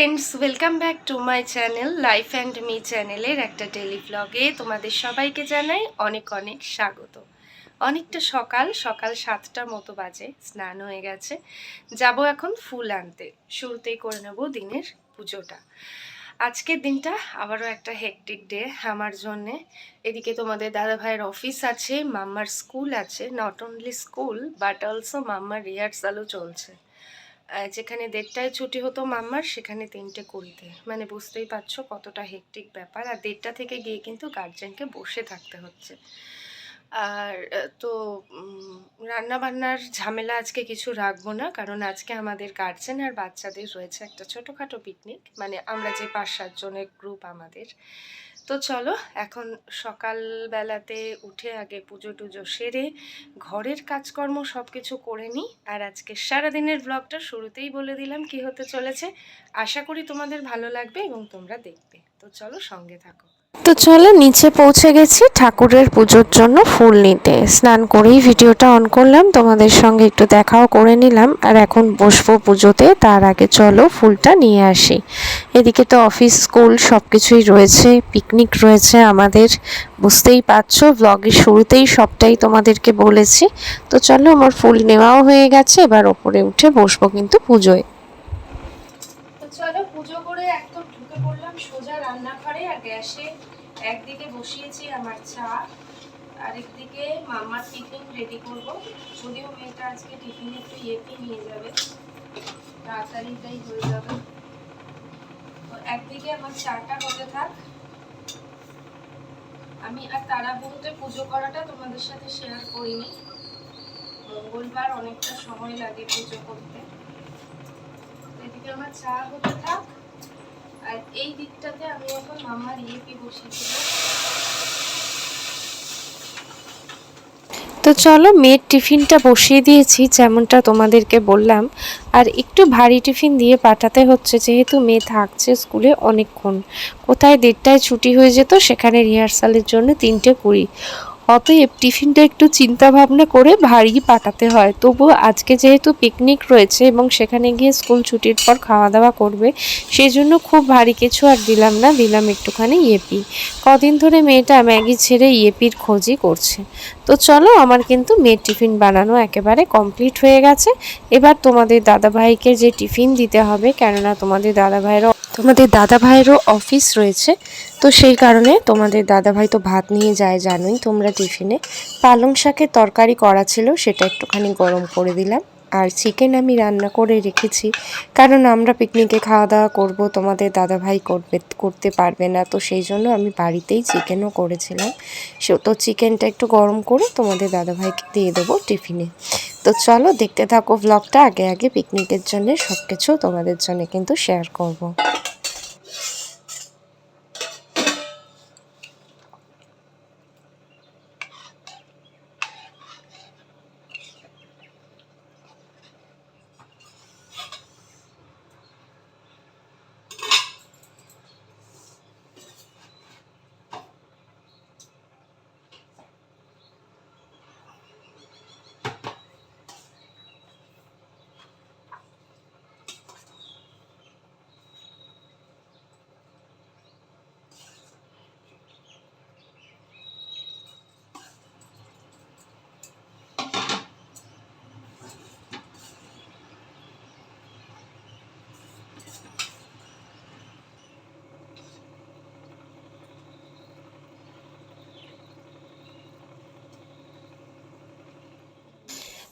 Friends welcome back to my channel life and me চ্যানেলের একটা daily ব্লগে তোমাদের সবাইকে জানাই অনেক অনেক স্বাগত। অনেকটা সকাল সকাল সাতটার মতো বাজে, স্নান হয়ে গেছে। যাব এখন ফুল আনতে, শুরুতেই করে নেব দিনের পুজোটা। আজকের দিনটা আবারও একটা হেকটিক ডে আমার জন্যে। এদিকে তোমাদের দাদা ভাইয়ের অফিস আছে, মাম্মার স্কুল আছে not only school but also মাম্মার রিহার্সালও চলছে। যেখানে দেড়টায় ছুটি হতো মাম্মার, সেখানে তিনটে কুড়িতে। মানে বুঝতেই পারছ কতটা হেকটিক ব্যাপার। আর দেড়টা থেকে গিয়ে কিন্তু গার্জেনকে বসে থাকতে হচ্ছে। আর তো রান্না বান্নার ঝামেলা আজকে কিছু রাখব না। কারণ আজকে আমাদের গার্জেন আর বাচ্চাদের রয়েছে একটা ছোটোখাটো পিকনিক মানে আমরা যে পাঁচ সাতজনের গ্রুপ আমাদের। তো চলো, এখন সকালবেলাতে উঠে আগে পুজো টুজো সেরে ঘরের কাজকর্ম সব কিছু করে নিই। আর আজকে সারাদিনের ব্লগটা শুরুতেই বলে দিলাম কি হতে চলেছে। আশা করি তোমাদের ভালো লাগবে এবং তোমরা দেখবে। তো চলো সঙ্গে থাকো। তো চলো নিচে পৌঁছে গেছি ঠাকুরের পুজোর জন্য ফুল নিতে। স্নান করেই ভিডিওটা অন করলাম, তোমাদের সঙ্গে একটু দেখাও করে নিলাম। আর এখন বসবো পুজোতে, তার আগে চলো ফুলটা নিয়ে আসি। এদিকে তো অফিস স্কুল সব কিছুই রয়েছে পিকনিক রয়েছে আমাদের। বুঝতেই পারছ ব্লগের শুরুতেই সবটাই তোমাদেরকে বলেছি। তো চলো আমার ফুল নেওয়াও হয়ে গেছে, এবার ওপরে উঠে বসবো কিন্তু পুজোয় তো চলো পুজো করে একদম ঢুকে পড়লাম সোজা রান্নাঘরে আর গ্যাসে একদিকে বসিয়েছি আমার চা আর একদিকে মামার টিফিন রেডি করব। যদিও মেয়েটা আজকে টিফিনে একটু ইয়েপি নিয়ে যাবে তাড়াতাড়িটাই হয়ে যাবে। তো একদিকে আমার চাটা হতে থাক। আমি আর তারাবুতে পুজো করাটা তোমাদের সাথে শেয়ার করিনি। মঙ্গলবার অনেকটা সময় লাগে পুজো করতে। এদিকে আমার চা হতে থাক। আর এই দিকটাতে আমি এখন মামার ইয়েপি বসিয়েছিলাম তো চলো মেয়ের টিফিনটা বসিয়ে দিয়েছি, যেমনটা তোমাদেরকে বললাম। আর একটু ভারী টিফিন দিয়ে পাঠাতে হচ্ছে, যেহেতু মেয়ে থাকছে স্কুলে অনেকক্ষণ। কোথায় দেড়টায় ছুটি হয়ে যেত, সেখানে রিহার্সালের জন্য তিনটে কুড়ি। অতএব টিফিনটা একটু চিন্তা ভাবনা করে ভারী পাঠাতে হয়। তবু আজকে যেহেতু পিকনিক রয়েছে এবং সেখানে গিয়ে স্কুল ছুটির পর খাওয়া দাওয়া করবে সেই জন্য খুব ভারী কিছু আর দিলাম না, দিলাম একটুখানি ইয়েপি কদিন ধরে মেয়েটা ম্যাগি ছেড়ে ইয়েপির খোঁজই করছে। তো চলো, আমার কিন্তু মেয়ের টিফিন বানানো একেবারে কমপ্লিট হয়ে গেছে। এবার তোমাদের দাদাভাইকে যে টিফিন দিতে হবে, কেননা তোমাদের দাদাভাইয়েরও তোমাদের দাদা ভাইয়েরও অফিস রয়েছে। তো সেই কারণে তোমাদের দাদা ভাই তো ভাত নিয়ে যায় জানোই, তোমরা টিফিনে। পালং শাকের তরকারি করা ছিল, সেটা একটুখানি গরম করে দিলাম। আর চিকেন আমি রান্না করে রেখেছি। কারণ আমরা পিকনিকে খাওয়া দাওয়া করব, তোমাদের দাদাভাই করবে, করতে পারবে না। তো সেই জন্য আমি বাড়িতেই চিকেনও করেছিলাম। সে, তো চিকেনটা একটু গরম করে তোমাদের দাদাভাইকে দিয়ে দেবো টিফিনে। তো চলো, দেখতে থাকো ব্লগটা আগে আগে পিকনিকের জন্য সব কিছু তোমাদের জন্য কিন্তু শেয়ার করব।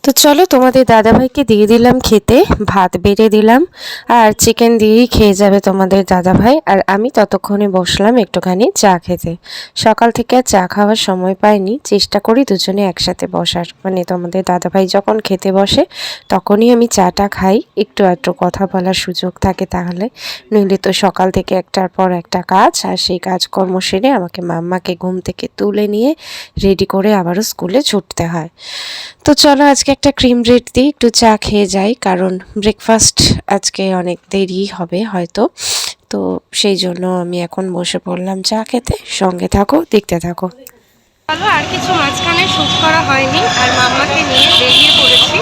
তো চলো তোমাদের দাদাভাইকে দিয়ে দিলাম খেতে। ভাত বেড়ে দিলাম আর চিকেন দিয়েই খেয়ে যাবে তোমাদের দাদাভাই। আর আমি ততক্ষণে বসলাম একটুখানি চা খেতে। সকাল থেকে আর চা খাওয়ার সময় পাইনি। চেষ্টা করি দুজনে একসাথে বসার। মানে তোমাদের দাদাভাই যখন খেতে বসে, তখনই আমি চাটা খাই। একটু একটু কথা বলার সুযোগ থাকে তাহলে। নইলে তো সকাল থেকে একটার পর একটা কাজ আর সেই কাজকর্ম সেরে আমাকে মাম্মাকে ঘুম থেকে তুলে নিয়ে রেডি করে আবারও স্কুলে ছুটতে হয়। তো চলো আজকে একটা ক্রিম ব্রেড দিয়ে একটু চা খেয়ে যাই, কারণ ব্রেকফাস্ট আজকে অনেক দেরি হবে হয়তো। তো সেই জন্য আমি এখন বসে পড়লাম চা খেতে, সঙ্গে থাকো, দেখতে থাকো। চলো, আর কিছু মাঝখানে শ্যুট করা হয়নি, আর মাম্মাকে নিয়ে বেরিয়ে পড়েছি।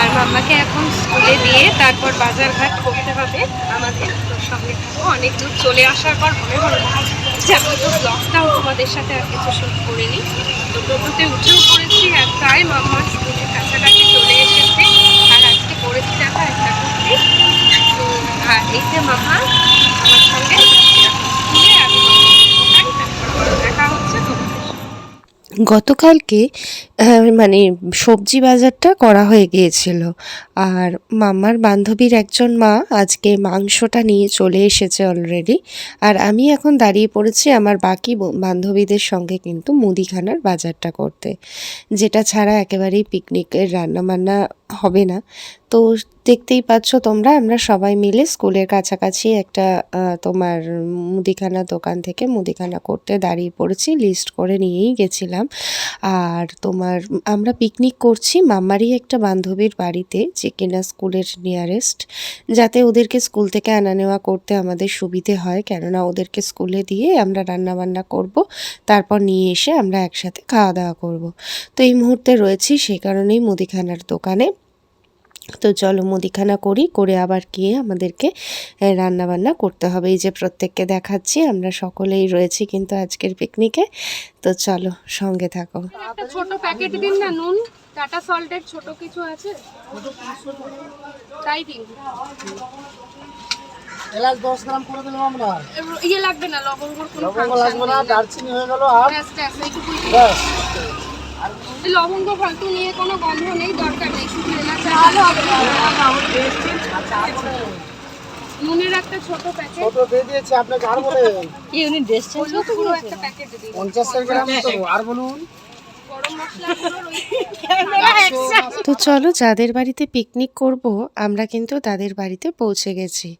আর মাম্মাকে এখন স্কুলে দিয়ে তারপর বাজার ঘাট করতে হবে। আমাদের সঙ্গে থাকব অনেক দূর চলে আসার পর মনে হলো যে আমি তো ব্লগটাও তোমাদের সাথে আর কিছু শুট করিনি। তো টোটোতে উঠেও পড়েছি আর প্রায় মাম্মার স্কুলের কাছাকাছি চলে এসেছে। আর আজকে পড়েছি দেখো একটা কুর্তি। তো আর এই যে মামা, আমার সঙ্গে আমি তারপর দেখা হচ্ছে গতকালকে মানে সবজি বাজারটা করা হয়ে গিয়েছিল। আর মামার বান্ধবীর একজন মা আজকে মাংসটা নিয়ে চলে এসেছে অলরেডি আর আমি এখন দাঁড়িয়ে পড়েছি আমার বাকি বান্ধবীদের সঙ্গে কিন্তু মুদিখানার বাজারটা করতে। যেটা ছাড়া একেবারেই পিকনিকের রান্নাবান্না হবে না। তো দেখতেই পাচ্ছ তোমরা, আমরা সবাই মিলে স্কুলের কাছাকাছি একটা তোমার মুদিখানা দোকান থেকে মুদিখানা করতে দাঁড়িয়ে পড়েছি লিস্ট করে নিয়েই গেছিলাম। আর তোমার, আমরা পিকনিক করছি মামারই একটা বান্ধবীর বাড়িতে, যে কিনা স্কুলের নিয়ারেস্ট যাতে ওদেরকে স্কুল থেকে আনা নেওয়া করতে আমাদের সুবিধে হয়। কেননা ওদেরকে স্কুলে দিয়ে আমরা রান্না বান্না করব, তারপর নিয়ে এসে আমরা একসাথে খাওয়া দাওয়া করব। তো এই মুহূর্তে রয়েছি সেই কারণেই মুদিখানার দোকানে। তো চলো মুদিখানা করি করে আবার গিয়ে আমাদেরকে রান্না বান্না করতে হবে। এই যে প্রত্যেককে দেখাচ্ছি আমরা সকলেই রয়েছি কিন্তু আজকের পিকনিকে তো চলো সঙ্গে থাকো। ছোট প্যাকেট দিন না নুন টাটা সল্টের ছোট কিছু আছে? তাই দিন। এলাচ দশ গ্রাম করে দিলাম আমরা। ইয়ে লাগবে না কোনো লবঙ্গ function লাগবে না দারচিনি হয়ে গেল আর ব্যাস, ব্যাস, লবঙ্গ ফালতু নিয়ে কোনো গন্ধ নেই দরকার নেই শুধু এলাচ নুনের একটা ছোট প্যাকেট ছোট দিয়ে দিয়েছি আপনাকে আর বলেন হলুদ গুঁড়ো একটা প্যাকেট দিন পঞ্চাশ গ্রাম তো আর বলুন। গরম মশলা গুঁড়োর ওই তো চলো যাদের বাড়িতে পিকনিক করব আমরা কিন্তু তাদের বাড়িতে পৌঁছে গেছি।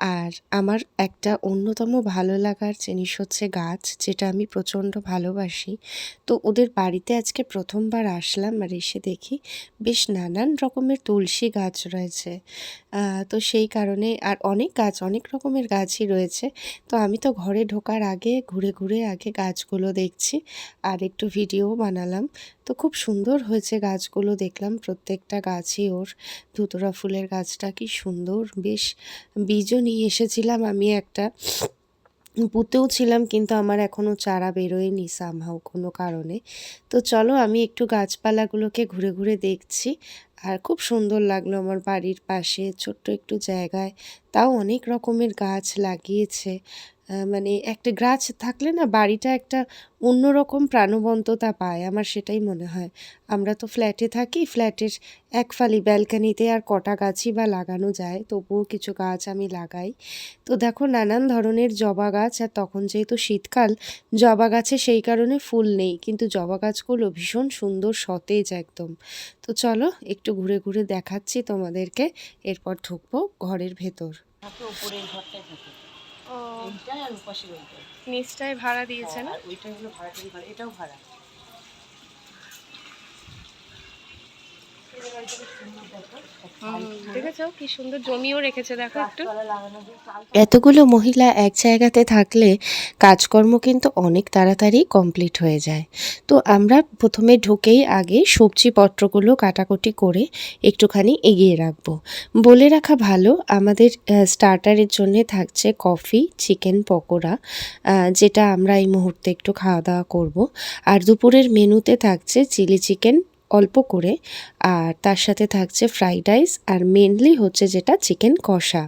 আর আমার একটা অন্যতম ভালো লাগার জিনিস হচ্ছে গাছ, যেটা আমি প্রচণ্ড ভালোবাসি। তো ওদের বাড়িতে আজকে প্রথমবার আসলাম আর এসে দেখি বেশ নানান রকমের তুলসী গাছ রয়েছে। তো সেই কারণে আর অনেক গাছ, অনেক রকমের গাছই রয়েছে। তো আমি তো ঘরে ঢোকার আগে, ঘুরে ঘুরে আগে গাছগুলো দেখছি আর একটু ভিডিও বানালাম। তো খুব সুন্দর হয়েছে গাছগুলো, দেখলাম প্রত্যেকটা গাছই ওর ধুতরা ফুলের গাছটা কি সুন্দর। বেশ বীজও নিয়ে এসেছিলাম আমি একটা। পুঁতেও ছিলাম কিন্তু আমার এখনও চারা বেরোয়নি সামহাও কোনো কারণে। তো চলো আমি একটু গাছপালাগুলোকে ঘুরে ঘুরে দেখছি। আর খুব সুন্দর লাগল আমার বাড়ির পাশে, ছোট্ট একটু জায়গায়। তাও অনেক রকমের গাছ লাগিয়েছে। মানে একটা গাছ থাকলে না বাড়িটা একটা অন্যরকম প্রাণবন্ততা পায়, আমার সেটাই মনে হয়। আমরা তো ফ্ল্যাটে থাকি, ফ্ল্যাটের এক ফালি ব্যালকানিতে আর কটা গাছই বা লাগানো যায়, তবুও কিছু গাছ আমি লাগাই। তো দেখো নানান ধরনের জবা গাছ, আর তখন যেহেতু শীতকাল, জবা গাছে সেই কারণে ফুল নেই, কিন্তু জবা গাছগুলো ভীষণ সুন্দর সতেজ একদম। তো চলো একটু ঘুরে ঘুরে দেখাচ্ছি তোমাদেরকে, এরপর ঢুকবো ঘরের ভেতর। উপরের ঘরটাই এইটাই আর উপাসের ওইটাই নিচটায় ভাড়া দিয়েছে না ওইটাই হলো ভাড়া ভাড়া এটাও ভাড়া। এতগুলো মহিলা এক জায়গাতে থাকলে কাজকর্ম কিন্তু অনেক তাড়াতাড়ি কমপ্লিট হয়ে যায়। তো আমরা প্রথমে ঢুকেই আগে সবজিপত্রগুলো কাটাকুটি করে একটুখানি এগিয়ে রাখব। বলে রাখা ভালো, আমাদের স্টার্টারের জন্য থাকছে কফি, চিকেন পকোড়া যেটা আমরা এই মুহূর্তে একটু খাওয়া দাওয়া করব। আর দুপুরের মেনুতে থাকছে চিলি চিকেন অল্প করে, আর তার সাথে থাকছে ফ্রাইড রাইস আর মেনলি হচ্ছে যেটা চিকেন কষা।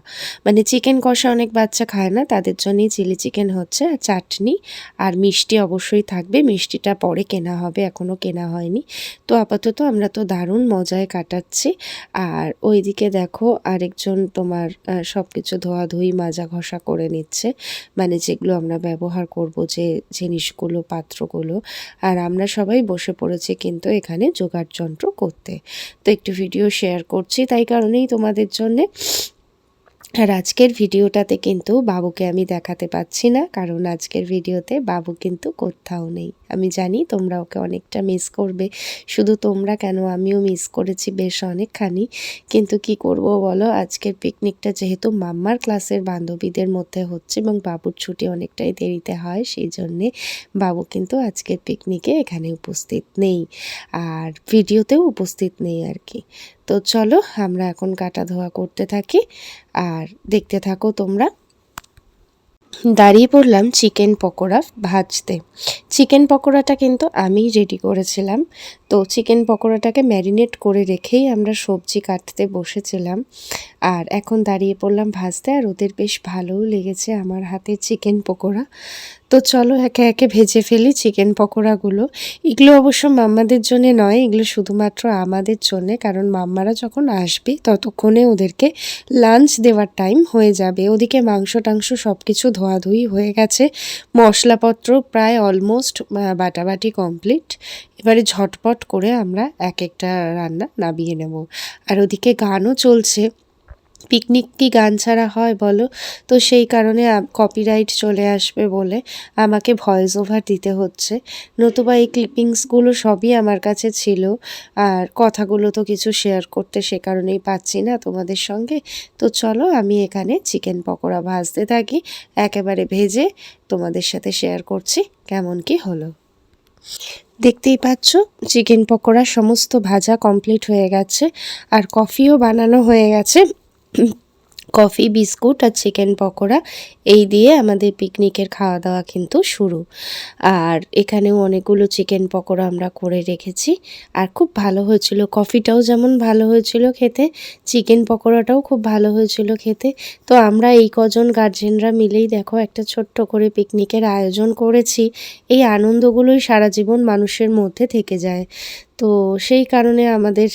মানে চিকেন কষা অনেক বাচ্চা খায় না, তাদের জন্যই চিলি চিকেন হচ্ছে আর চাটনি। আর মিষ্টি অবশ্যই থাকবে, মিষ্টিটা পরে কেনা হবে এখনও কেনা হয়নি। তো আপাতত আমরা তো দারুণ মজায় কাটাচ্ছি। আর ওইদিকে দেখো আরেকজন তোমার সব কিছু ধোয়াধুয়ি, মাজা ঘষা করে নিচ্ছে। মানে যেগুলো আমরা ব্যবহার করব, যে জিনিসগুলো, পাত্রগুলো। আর আমরা সবাই বসে পড়েছি কিন্তু এখানে যোগাড় যন্ত্র করতে। তো একটি ভিডিও শেয়ার করছি তাই কারণেই তোমাদের জন্যে আর আজকের ভিডিওটাতে কিন্তু বাবুকে আমি দেখাতে পাচ্ছি না, কারণ আজকের ভিডিওতে বাবু কিন্তু কোথাও নেই। আমি জানি তোমরা ওকে অনেকটা মিস করবে। শুধু তোমরা কেন আমিও মিস করেছি বেশ অনেকখানি। কিন্তু কি করব বলো, আজকের পিকনিকটা যেহেতু মাম্মার ক্লাসের বান্ধবীদের মধ্যে হচ্ছে এবং বাবুর ছুটি অনেকটাই দেরিতে হয়, সেই জন্যে বাবু কিন্তু আজকের পিকনিকে এখানে উপস্থিত নেই। আর ভিডিওতেও উপস্থিত নেই আর কি। তো চলো, আমরা এখন কাটা ধোয়া করতে থাকি। আর দেখতে থাকো তোমরা। দাঁড়িয়ে পড়লাম চিকেন পকোড়া ভাজতে। চিকেন পকোড়াটা কিন্তু আমিই রেডি করেছিলাম। তো চিকেন পকোড়াটাকে ম্যারিনেট করে রেখেই আমরা সবজি কাটতে বসেছিলাম। আর এখন দাঁড়িয়ে পড়লাম ভাজতে, আর ওদের বেশ ভালোও লেগেছে আমার হাতে চিকেন পকোড়া। তো চলো একে একে ভেজে ফেলি চিকেন পকোড়াগুলো। এগুলো অবশ্য মাম্মাদের জন্য নয়, এগুলো শুধুমাত্র আমাদের জন্যে, কারণ মাম্মারা যখন আসবে ততক্ষণে ওদেরকে লাঞ্চ দেওয়ার টাইম হয়ে যাবে। ওদিকে মাংস টাংস সব কিছু ধোয়াধুয়ি হয়ে গেছে। মশলাপত্র প্রায় অলমোস্ট বাটাবাটি কমপ্লিট এবারে ঝটপট করে আমরা এক একটা রান্না নামিয়ে নেব। আর ওদিকে গানও চলছে। পিকনিক কি গান ছাড়া হয় বলো? তো সেই কারণে কপিরাইট চলে আসবে বলে আমাকে ভয়েস ওভার দিতে হচ্ছে। নতুবা এই ক্লিপিংসগুলো সবই আমার কাছে ছিল। আর কথাগুলো তো কিছু শেয়ার করতে সে কারণেই পাচ্ছি না তোমাদের সঙ্গে। তো চলো আমি এখানে চিকেন পকোড়া ভাজতে থাকি। একেবারে ভেজে তোমাদের সাথে শেয়ার করছি কেমন কি হলো। দেখতেই পাচ্ছ চিকেন পকোড়া সমস্ত ভাজা কমপ্লিট হয়ে গেছে। আর কফিও বানানো হয়ে গেছে। কফি, বিস্কুট আর চিকেন পকোড়া এই দিয়ে আমাদের পিকনিকের খাওয়া দাওয়া কিন্তু শুরু। আর এখানেও অনেকগুলো চিকেন পকোড়া আমরা করে রেখেছি। আর খুব ভালো হয়েছিল। কফিটাও যেমন ভালো হয়েছিল খেতে, চিকেন পকোড়াটাও খুব ভালো হয়েছিল খেতে। তো আমরা এই কজন গার্জেনরা মিলেই দেখো একটা ছোট্ট করে পিকনিকের আয়োজন করেছি। এই আনন্দগুলোই সারা জীবন মানুষের মধ্যে থেকে যায়। তো সেই কারণে আমাদের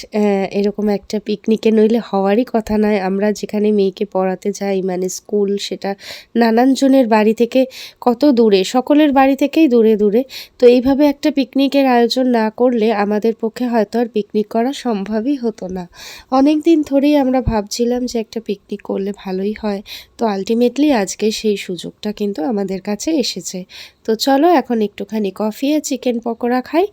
এরকম একটা পিকনিকে নইলে হওয়ারই কথা নয়। আমরা যেখানে মেয়েকে পড়াতে যাই মানে স্কুল সেটা নানানজনের বাড়ি থেকে কত দূরে, সকলের বাড়ি থেকেই দূরে দূরে। তো এইভাবে একটা পিকনিকের আয়োজন না করলে আমাদের পক্ষে হয়তো আর পিকনিক করা সম্ভবই হতো না। অনেক দিন ধরেই আমরা ভাবছিলাম যে একটা পিকনিক করলে ভালোই হয়। তো আলটিমেটলি আজকে সেই সুযোগটা কিন্তু আমাদের কাছে এসেছে। তো চলো এখন একটুখানি কফি আর চিকেন পকোড়া খাই,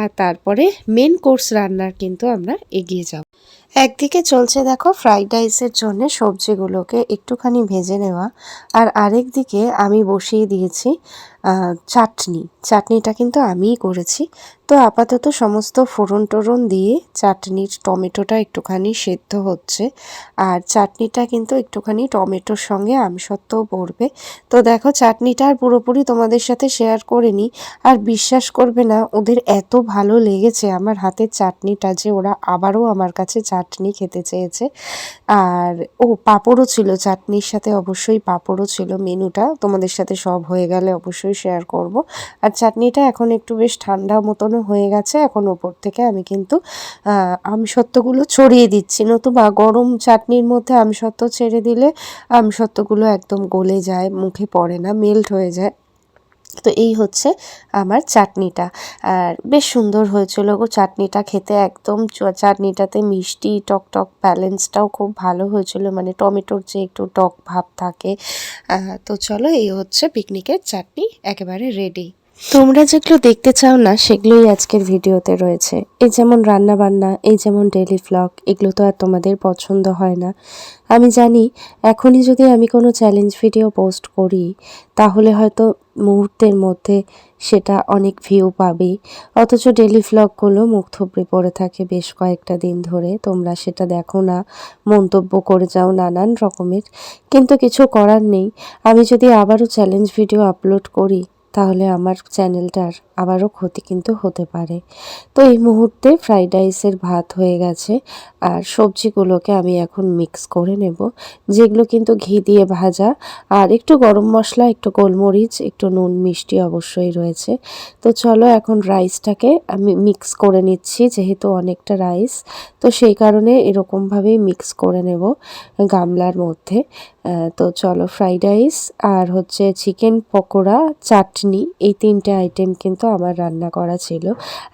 আর তারপরে মেন কোর্স রান্নার কিন্তু আমরা এগিয়ে যাব। একদিকে চলছে দেখো ফ্রাইড রাইসের জন্য সবজিগুলোকে একটুখানি ভেজে নেওয়া, আর আরেক দিকে আমি বসিয়ে দিয়েছি চাটনি। চাটনিটা কিন্তু আমিই করেছি। তো আপাতত সমস্ত ফোড়ন টোড়ন দিয়ে চাটনির টমেটোটা একটুখানি সেদ্ধ হচ্ছে। আর চাটনিটা কিন্তু একটুখানি টমেটোর সঙ্গে আমসত্ত্বও পড়বে। তো দেখো, চাটনিটা আর পুরোপুরি তোমাদের সাথে শেয়ার করে নিই আর বিশ্বাস করবে না, ওদের এত ভালো লেগেছে আমার হাতের চাটনিটা যে ওরা আবারও আমার কাছে চাটনি খেতে চেয়েছে। আর, ও পাঁপড়ও ছিল, চাটনির সাথে অবশ্যই পাঁপড়ও ছিল। মেনুটা তোমাদের সাথে সব হয়ে গেলে অবশ্যই শেয়ার করব। আর চাটনিটা এখন একটু বেশ ঠান্ডা মতনও হয়ে গেছে। এখন ওপর থেকে আমি কিন্তু আমসত্ত্বগুলো ছড়িয়ে দিচ্ছি। নতুবা গরম চাটনির মধ্যে আমসত্ত্ব ছেড়ে দিলে আমসত্ত্বগুলো একদম গলে যায়, মুখে পড়ে না মেল্ট হয়ে যায়। তো এই হচ্ছে আমার চাটনিটা। আর বেশ সুন্দর হয়েছিল গো চাটনিটা খেতে একদম। চাটনিটাতে মিষ্টি টক টক ব্যালেন্সটাও খুব ভালো হয়েছিল। মানে টমেটোর যে একটু টক ভাব থাকে। তো চলো এই হচ্ছে পিকনিকের চাটনি একেবারে রেডি তোমরা যেগুলো দেখতে চাও না, সেগুলোই আজকের ভিডিওতে রয়েছে। এই যেমন রান্না বান্না এই যেমন ডেলি ফ্লগ এগুলো তো আর তোমাদের পছন্দ হয় না। আমি জানি, এখনই যদি আমি কোনো চ্যালেঞ্জ ভিডিও পোস্ট করি, তাহলে হয়তো মুহূর্তের মধ্যে সেটা অনেক ভিউ পাবে। অথচ ডেলি ফ্লগগুলো মুখ থুবড়ে পড়ে থাকে বেশ কয়েকটা দিন ধরে। তোমরা সেটা দেখো না, মন্তব্য করে যাও নানান রকমের। কিন্তু কিছু করার নেই। আমি যদি আবারও চ্যালেঞ্জ ভিডিও আপলোড করি তাহলে আমার চ্যানেলটার আবারও ক্ষতি কিন্তু হতে পারে। তো এই মুহূর্তে ফ্রাইড রাইসের ভাত হয়ে গেছে আর সবজিগুলোকে আমি এখন মিক্স করে নেব, যেগুলো কিন্তু ঘি দিয়ে ভাজা। আর একটু গরম মশলা, একটু গোলমরিচ, একটু নুন, মিষ্টি অবশ্যই রয়েছে। তো চলো এখন রাইসটাকে আমি মিক্স করে নিচ্ছি, যেহেতু অনেকটা রাইস। তো সেই কারণে এরকমভাবেই মিক্স করে নেব গামলার মধ্যে। তো চলো ফ্রাইড রাইস আর হচ্ছে চিকেন পকোড়া, চাটনি, এই তিনটে আইটেম কিন্তু আমার রান্না করা ছিল।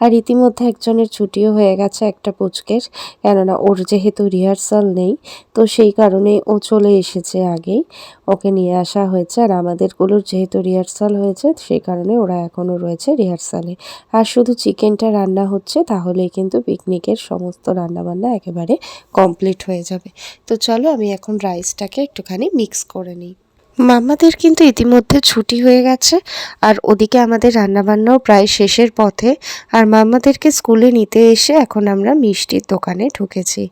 আর ইতিমধ্যে একজনের ছুটিও হয়ে গেছে একটা পুচকের। কেননা ওর যেহেতু রিহার্সাল নেই, তো সেই কারণে ও চলে এসেছে আগেই। ওকে নিয়ে আসা হয়েছে আর আমাদেরগুলোর যেহেতু রিহার্সাল হয়েছে, সেই কারণে ওরা এখনও রয়েছে রিহার্সালে আর শুধু চিকেনটা রান্না হচ্ছে, তাহলেই কিন্তু পিকনিকের সমস্ত রান্নাবান্না একেবারে কমপ্লিট হয়ে যাবে। তো চলো আমি এখন রাইসটাকে একটুখানি মিক্স করে নিই। মাম্মাদের কিন্তু ইতিমধ্যে ছুটি হয়ে গেছে আর ওদিকে আমাদের রান্নাবান্নাও প্রায় শেষের পথে। আর মাম্মাদেরকে স্কুলে নিতে এসে এখন আমরা মিষ্টির দোকানে ঢুকেছি।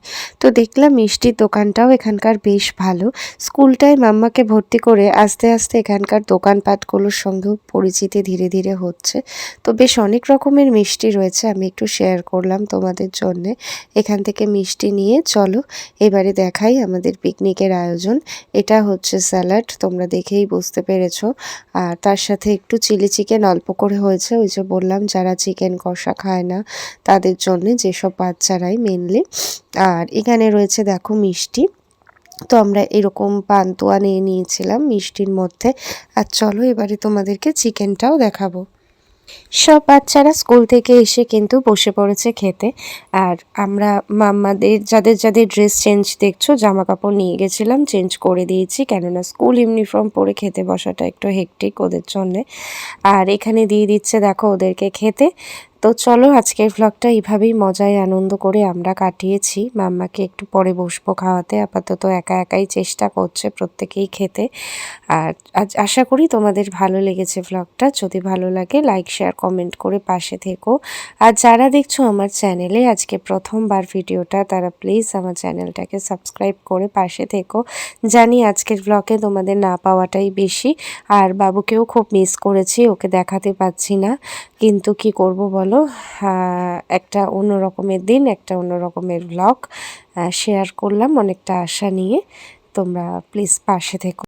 তো দেখলাম মিষ্টির দোকানটাও এখানকার বেশ ভালো। স্কুলটায় মাম্মাকে ভর্তি করে আস্তে আস্তে এখানকার দোকানপাটগুলোর সঙ্গেও পরিচিতি ধীরে ধীরে হচ্ছে। তো বেশ অনেক রকমের মিষ্টি রয়েছে, আমি একটু শেয়ার করলাম তোমাদের জন্যে। এখান থেকে মিষ্টি নিয়ে চলো, এবারে দেখাই আমাদের পিকনিকের আয়োজন। এটা হচ্ছে স্যালাড তোমরা দেখেই বুঝতে পেরেছ। আর তার সাথে একটু চিলি চিকেন অল্প করে হয়েছে। ওই যে বললাম, যারা চিকেন কষা খায় না, তাদের জন্য যেসব বাচ্চারাই মেনলি আর এখানে রয়েছে, দেখো, মিষ্টি। তো আমরা এরকম পান্তুয়া নিয়ে নিয়েছিলাম মিষ্টির মধ্যে। আর চলো, এবারে তোমাদেরকে চিকেনটাও দেখাবো। সব বাচ্চারা স্কুল থেকে এসে কিন্তু বসে পড়েছে খেতে। আর আমরা মাম্মাদের, যাদের যাদের ড্রেস চেঞ্জ দেখছ জামা কাপড় নিয়ে গেছিলাম চেঞ্জ করে দিয়েছি। কেননা স্কুল ইউনিফর্ম পরে খেতে বসাটা একটু হেকটিক ওদের জন্যে। আর এখানে দিয়ে দিচ্ছে, দেখো ওদেরকে খেতে। তো চলো আজকের ভ্লগটা এইভাবেই মজায় আনন্দ করে আমরা কাটিয়েছি। মাম্মাকে একটু পরে বসবো খাওয়াতে। আপাতত একা একাই চেষ্টা করছে প্রত্যেকেই খেতে। আর আজ আশা করি তোমাদের ভালো লেগেছে ভ্লগটা যদি ভালো লাগে লাইক শেয়ার কমেন্ট করে পাশে থেকো। আর যারা দেখছ আমার চ্যানেলে আজকে প্রথমবার ভিডিওটা, তারা প্লিজ আমার চ্যানেলটাকে সাবস্ক্রাইব করে পাশে থেকো। জানি আজকের ব্লগে তোমাদের না পাওয়াটাই বেশি। আর বাবুকেও খুব মিস করেছি, ওকে দেখাতে পাচ্ছি না। কিন্তু কি করব বলো? আহ, একটা অন্য রকমের দিন একটা অন্য রকমের ব্লগ শেয়ার করলাম অনেকটা আশা নিয়ে। তোমরা প্লিজ পাশে থেকো।